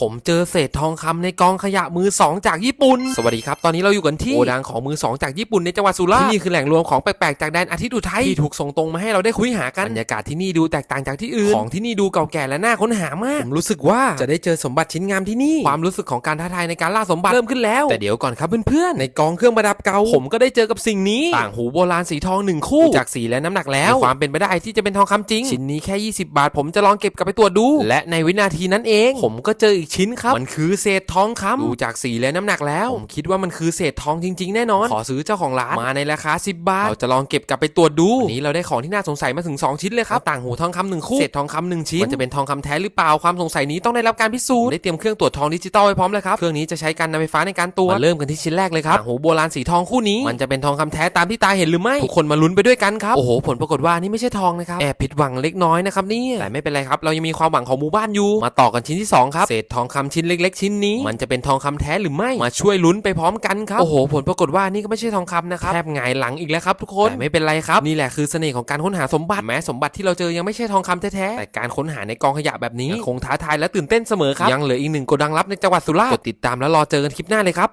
ผมเจอเศษทองคำในกองขยะมือสองจากญี่ปุ่น สวัสดีครับ ตอนนี้เราอยู่กันที่โกดังของมือสองจากญี่ปุ่นในจังหวัดสุราษฎร์ที่นี่คือแหล่งรวมของแปลกๆจากแดนอาทิตย์อุทัยที่ถูกส่งตรงมาให้เราได้คุยหากันบรรยากาศที่นี่ดูแตกต่างจากที่อื่นของที่นี่ดูเก่าแก่และน่าค้นหามากผมรู้สึกว่าจะได้เจอสมบัติชิ้นงามที่นี่ ความรู้สึกของการท้าทายในการล่าสมบัติเริ่มขึ้นแล้วแต่เดี๋ยวก่อนครับเพื่อนๆในกองเครื่องประดับเก่าผมก็ได้เจอกับสิ่งนี้ต่างหูโบราณสีทองหนึ่งคู่จากสีและน้ำหนักแล้วมีความเป็นไปได้ที่จะเป็นทองคำจริงชิ้นนี้แค่ 20 บาท ผมจะลองเก็บกลับไปตรวจดู และในวินาทีนั้นเอง ผมก็เจออีกชิ้นครับ มันคือเศษทองคำดูจากสีและน้ำหนักแล้ว ผมคิดว่ามันคือเศษทองจริง ๆ แน่นอน ขอซื้อเจ้าของร้านมาในราคา 10 บาท เราจะลองเก็บกลับไปตรวจดูวันนี้เราได้ของที่น่าสงสัยมาถึง 2 ชิ้นเลยครับ ต่างหูทองคำหนึ่งคู่ เศษทองคำหนึ่งชิ้น มันจะเป็นทองคำแท้หรือเปล่า ความสงสัยนี้ต้องได้รับการพิสูจน์ ได้เตรียมเครื่องตรวจทองดิจิตอลไว้พร้อมแล้วครับ เครื่องนี้จะใช้การนำไฟฟ้าในการตรวจมาเริ่มกันที่ชิ้นแรกเลยครับ ต่างหูโบราณสีทองคู่นี้ มันจะเป็นทองคำแท้ตามที่ตาเห็นหรือไม่ ทุกคนมาลุ้นไปด้วยกันครับ โอ้โห ผลปรากฏว่านี่ไม่ใช่ทองนะครับ แอบผิดหวังเล็กน้อยนะครับเนี่ยแต่ไม่เป็นไรครับ เรายังมีความหวังของหมู่บ้านอยู่ มาต่อกันชิ้นที่สองครับ เศษทองคำชิ้นเล็ก ๆ ชิ้นนี้ มันจะเป็นทองคำแท้หรือไม่มาช่วยลุ้นไปพร้อมกันครับโอ้โห ผลปรากฏว่านี่ก็ไม่ใช่ทองคำนะครับแทบหงายหลังอีกแล้วครับทุกคนแต่ไม่เป็นไรครับนี่แหละคือเสน่ห์ของการค้นหาสมบัติแม้สมบัติที่เราเจอยังไม่ใช่ทองคำแท้ๆแต่การค้นหาในกองขยะแบบนี้คงท้าทายและตื่นเต้นเสมอครับยังเหลืออีกหนึ่งโกดังลับในจังหวัดสุราษฎร์กดติดตามแล้วรอเจอกันคลิปหน้าเลยครับ